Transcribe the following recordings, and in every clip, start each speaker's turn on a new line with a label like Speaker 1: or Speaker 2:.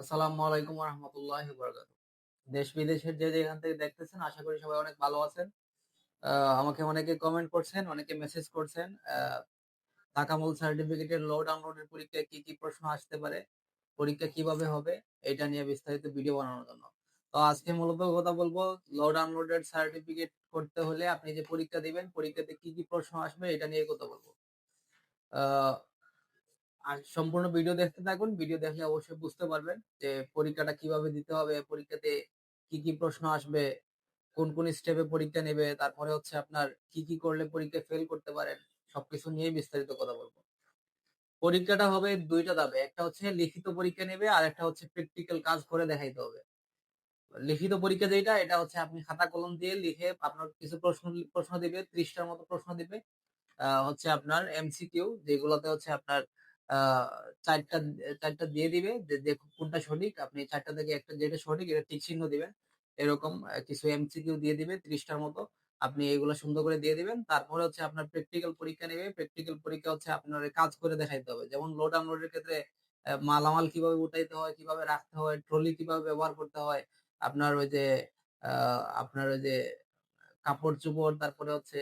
Speaker 1: আসসালামু আলাইকুম রহমতুল্লাহ বরকাত দেশ বিদেশের যে যেখান থেকে দেখতেছেন, আশা করি সবাই অনেক ভালো আছেন। আমাকে অনেকে কমেন্ট করছেন, অনেকে মেসেজ করছেন তাকামুল সার্টিফিকেটের লো ডাউনলোডের পরীক্ষায় কি কি প্রশ্ন আসতে পারে, পরীক্ষা কীভাবে হবে, এটা নিয়ে বিস্তারিত ভিডিও বানানোর জন্য। তো আজকে মূলত কথা বলব লো ডাউনলোডের সার্টিফিকেট করতে হলে আপনি যে পরীক্ষা দিবেন, পরীক্ষাতে কি কি প্রশ্ন আসবে, এটা নিয়ে কথা বলব। আর সম্পূর্ণ ভিডিও দেখতে থাকুন। ভিডিও দেখলে অবশ্যই বুঝতে পারবেন যে পরীক্ষাটা কীভাবে দিতে হবে, পরীক্ষাতে কি কি প্রশ্ন আসবে, কোন কোন স্টেপে পরীক্ষা নেবে, তারপরে হচ্ছে আপনার কি কি করলে পরীক্ষা ফেল করতে পারেন, সবকিছু নিয়ে বিস্তারিত কথা বলব। পরীক্ষাটা হবে দুইটা ধাপে। একটা হচ্ছে লিখিত পরীক্ষা নেবে আর একটা হচ্ছে প্র্যাকটিক্যাল কাজ করে দেখাইতে হবে। লিখিত পরীক্ষা যেটা এটা হচ্ছে আপনি খাতা কলম দিয়ে লিখে আপনার কিছু প্রশ্ন প্রশ্ন দিবে, ত্রিশটার মতো প্রশ্ন দিবে। হচ্ছে আপনার এমসিকিউ যেগুলোতে হচ্ছে আপনার চারটা চারটা দিয়ে দিবে। যে কোনটা সঠিক, আপনি চারটা থেকে একটা যেটা সঠিক, এটা টিক চিহ্ন দিবেন। এরকম কিছু এমসিকিউ দিয়ে দিবে ত্রিশটার মতো। আপনি এগুলো সুন্দর করে দিয়ে দিবেন। তারপরে হচ্ছে আপনার প্র্যাকটিক্যাল পরীক্ষা নেবে। প্র্যাকটিক্যাল পরীক্ষা হচ্ছে আপনার কাজ করে দেখাইতে হবে। যেমন লোড আনলোডের ক্ষেত্রে মালামাল কীভাবে উঠাইতে হয়, কীভাবে রাখতে হয় ট্রলি কীভাবে ব্যবহার করতে হয়, আপনার ওই যে আপনার ওই যে, কাপড় চোপড়, তারপরে হচ্ছে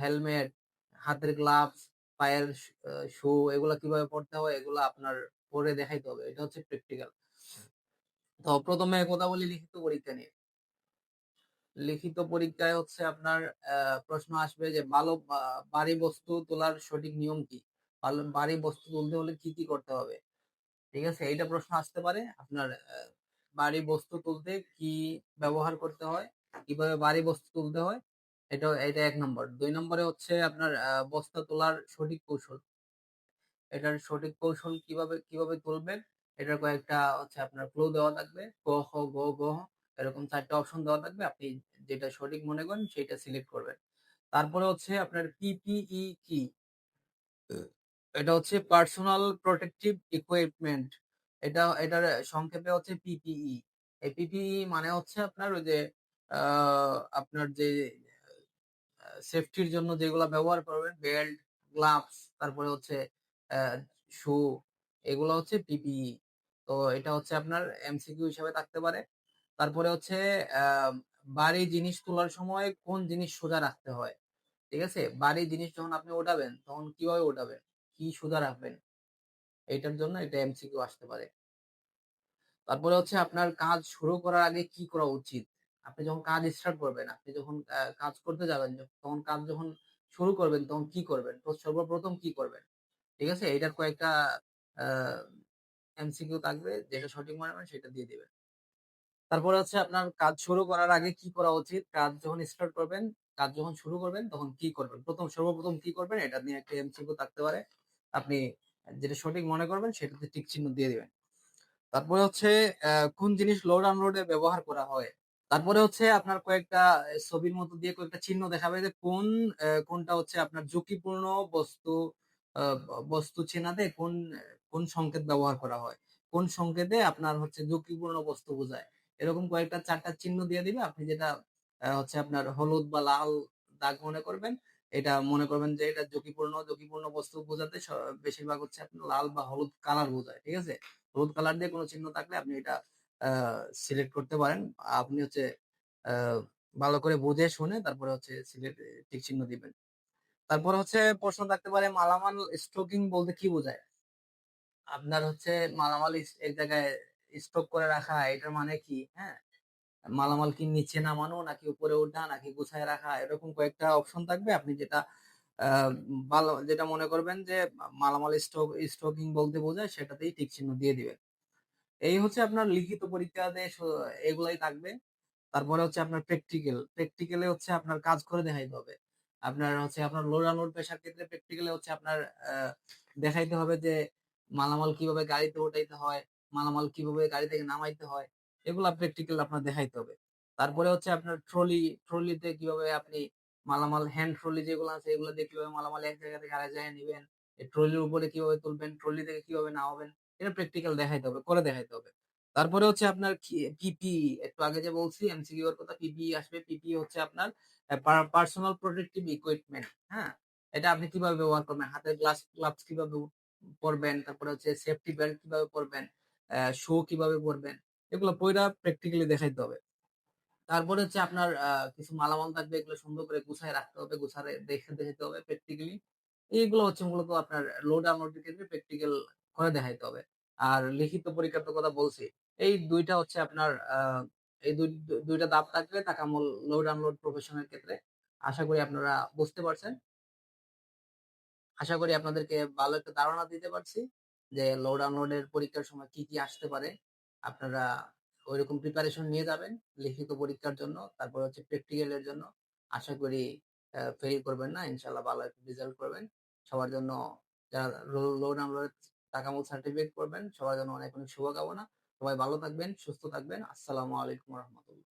Speaker 1: হেলমেট হাতের গ্লাভস পায়ের শু এগুলা কীভাবে পড়তে হয় এগুলা আপনার পরে দেখাইতে হবে। এটা হচ্ছে প্র্যাকটিক্যাল তো প্রথমে কথা বলি লিখিত পরীক্ষা নিয়ে। লিখিত পরীক্ষায় হচ্ছে আপনার প্রশ্ন আসবে যে ভালো বাড়ি বস্তু তোলার সঠিক নিয়ম কি? ভালো ভারী বস্তু তুলতে হলে কি কি করতে হবে? ঠিক আছে? এইটা প্রশ্ন আসতে পারে। আপনার ভারী বস্তু তুলতে কি ব্যবহার করতে হয়? কীভাবে বাড়ি বস্তু তুলতে হয়? এটা এটা এক নম্বর। দুই নম্বরে হচ্ছে আপনার বস্তা তোলার সঠিক কৌশল। এটার সঠিক কৌশল কীভাবে কীভাবে তুলবেন? এটার কয়েকটা হচ্ছে আপনার ক্লু দেওয়া থাকবে। ক, হ, গ গ এরকম চারটা অপশন দেওয়া থাকবে। আপনি যেটা সঠিক মনে করেন সেটা সিলেক্ট করবেন। তারপরে হচ্ছে আপনার পিপিই কি? এটা হচ্ছে পার্সোনাল প্রোটেকটিভ ইকুইপমেন্ট এটা, এটার সংক্ষেপে হচ্ছে পিপিই এই পিপিই মানে হচ্ছে আপনার ওই যে আপনার যে সেফটির জন্য যেগুলো ব্যবহার করবেন বেল্ট গ্লাভস তারপরে হচ্ছে শু এগুলো হচ্ছে পিপিই তো এটা হচ্ছে আপনার এমসিকিউ হিসাবে থাকতে পারে। তারপরে হচ্ছে ভারী জিনিস তোলার সময় কোন জিনিস সোজা রাখতে হয়? ঠিক আছে? বাড়ি জিনিস যখন আপনি ওঠাবেন, তখন কীভাবে ওঠাবেন? কি সোজা রাখবেন? এটার জন্য এটা এমসিকিউ আসতে পারে। তারপরে হচ্ছে আপনার কাজ শুরু করার আগে কি করা উচিত? আপনি যখন কাজ স্টার্ট করবেন, আপনি যখন কাজ করতে যাবেন তখন কাজ যখন শুরু করবেন, তখন কি করবেন? সর্বপ্রথম কি করবেন? ঠিক আছে? এটার কয়েকটা এমসিকিউ থাকবে, যেটা সঠিক মনে হয় সেটা দিয়ে দিবেন। তারপরে হচ্ছে আপনার কাজ শুরু করার আগে কি করা উচিত? কাজ যখন স্টার্ট করবেন, কাজ যখন শুরু করবেন, তখন কি করবেন? প্রথম, সর্বপ্রথম কি করবেন? এটা নিয়ে একটা এমসিকিউ থাকতে পারে। আপনি যেটা সঠিক মনে করবেন, সেটাতে টিক চিহ্ন দিয়ে দিবেন। তারপরে হচ্ছে কোন জিনিস লোড আনলোডে ব্যবহার করা হয়? তারপরে হচ্ছে আপনার কয়েকটা ছবির মতো দিয়ে কয়েকটা চিহ্ন দেখাবে যে কোন কোনটা হচ্ছে আপনার ঝুঁকিপূর্ণ বস্তু বস্তু চেনাতে কোন কোন সংকেত ব্যবহার করা হয়। কোন সংকেতে আপনার হচ্ছে ঝুঁকিপূর্ণ বস্তু বোঝায়। এরকম কয়েকটা, চারটা চিহ্ন দিয়ে দিবে আপনি যেটা হচ্ছে আপনার হলুদ বা লাল দাগ মনে করবেন, এটা মনে করবেন যে এটা ঝুঁকিপূর্ণ ঝুঁকিপূর্ণ বস্তু বোঝাতে বেশিরভাগ হচ্ছে আপনার লাল বা হলুদ কালার বোঝায়, ঠিক আছে? হলুদ কালার দিয়ে কোনো চিহ্ন থাকলে আপনি এটা সিলেক্ট করতে পারেন। আপনি হচ্ছে ভালো করে বুঝে শুনে তারপরে হচ্ছে সিলেক্ট টিক চিহ্ন দিবেন। তারপর হচ্ছে প্রশ্ন থাকতে পারে, মালামাল স্টকিং বলতে কি বোঝায়? আপনার হচ্ছে মালামাল এক জায়গায় স্টক করে রাখা, এটার মানে কি? হ্যাঁ? মালামাল কি নিচে নামানো, নাকি উপরে ওঠা, নাকি গুছায় রাখা? এরকম কয়েকটা অপশন থাকবে। আপনি যেটা ভালো, যেটা মনে করবেন যে, মালামাল স্টক স্টকিং বলতে বোঝায়, সেটাতেই টিক চিহ্ন দিয়ে দিবেন। এই হচ্ছে আপনার লিখিত পরীক্ষাতে এগুলাই থাকবে। তারপরে হচ্ছে আপনার প্র্যাকটিক্যাল প্র্যাকটিক্যালে হচ্ছে আপনার কাজ করে দেখাইতে হবে। আপনার হচ্ছে আপনার লোড পেশার ক্ষেত্রে প্র্যাকটিক্যালে হচ্ছে আপনার দেখাইতে হবে যে মালামাল কীভাবে গাড়িতে উঠাইতে হয়, মালামাল কীভাবে গাড়ি থেকে নামাইতে হয়, এগুলা প্র্যাকটিক্যাল আপনার দেখাইতে হবে। তারপরে হচ্ছে আপনার ট্রলি ট্রলিতে কীভাবে আপনি মালামাল হ্যান্ড ট্রলি যেগুলো আছে এগুলো দিয়ে কীভাবে মালামাল এক জায়গা থেকে আরেক জায়গায় নিবেন ট্রলির উপরে কীভাবে তুলবেন ট্রলি থেকে কীভাবে নামাবেন এটা প্র্যাকটিক্যাল দেখাইতে হবে করে দেখাইতে হবে। তারপরে হচ্ছে আপনার পিপি একটু আগে যে বলছি এমসিকিউ এর কথা পিপি আসবে পিপি হচ্ছে আপনার পার্সোনাল প্রোটেক্টিভ ইকুইপমেন্ট হ্যাঁ? এটা আপনি কীভাবে ব্যবহার করবেন? হাতের গ্লাস গ্লাভস কীভাবে পরবেন? তারপরে হচ্ছে সেফটি বেল্ট কীভাবে পরবেন? শো কীভাবে করবেন এগুলো পইরা প্র্যাকটিক্যালি দেখাইতে হবে। তারপরে হচ্ছে আপনার কিছু মালামাল থাকবে এগুলো সুন্দর করে গুছায় রাখতে হবে, গুছারে দেখে দেখাইতে হবে প্র্যাকটিক্যালি। এইগুলো হচ্ছে মূলত আপনার লোড আনলোড এর ক্ষেত্রে প্র্যাকটিক্যাল করে দেখাইতে হবে। আর লিখিত পরীক্ষার তো কথা বলছি। এই দুইটা হচ্ছে আপনার এই দুই ২ টা ধাপ থাকলে তাকামুল লোড আনলোড প্রফেশনের ক্ষেত্রে আশা করি আপনারা বুঝতে পারছেন। আশা করি আপনাদেরকে ভালো একটা ধারণা দিতে পারছি যে লোড আনলোড এর পরীক্ষার সময় কি, কি আসতে পারে। আপনারা ঐরকম প্রিপারেশন নিয়ে যাবেন লিখিত পরীক্ষার জন্য। তারপর হচ্ছে প্র্যাকটিক্যাল এর জন্য। আশা করি ফেইল করবেন না। ইনশাল্লাহ ভালো একটা রেজাল্ট করবেন। সবার জন্য যারা লোড আনলোড তাকামুল সার্টিফিকেট করবেন সবার জন্য অনেক, অনেক শুভকামনা। সবাই ভালো থাকবেন, সুস্থ থাকবেন। আসসালামু আলাইকুম রাহমাতুল্লাহ।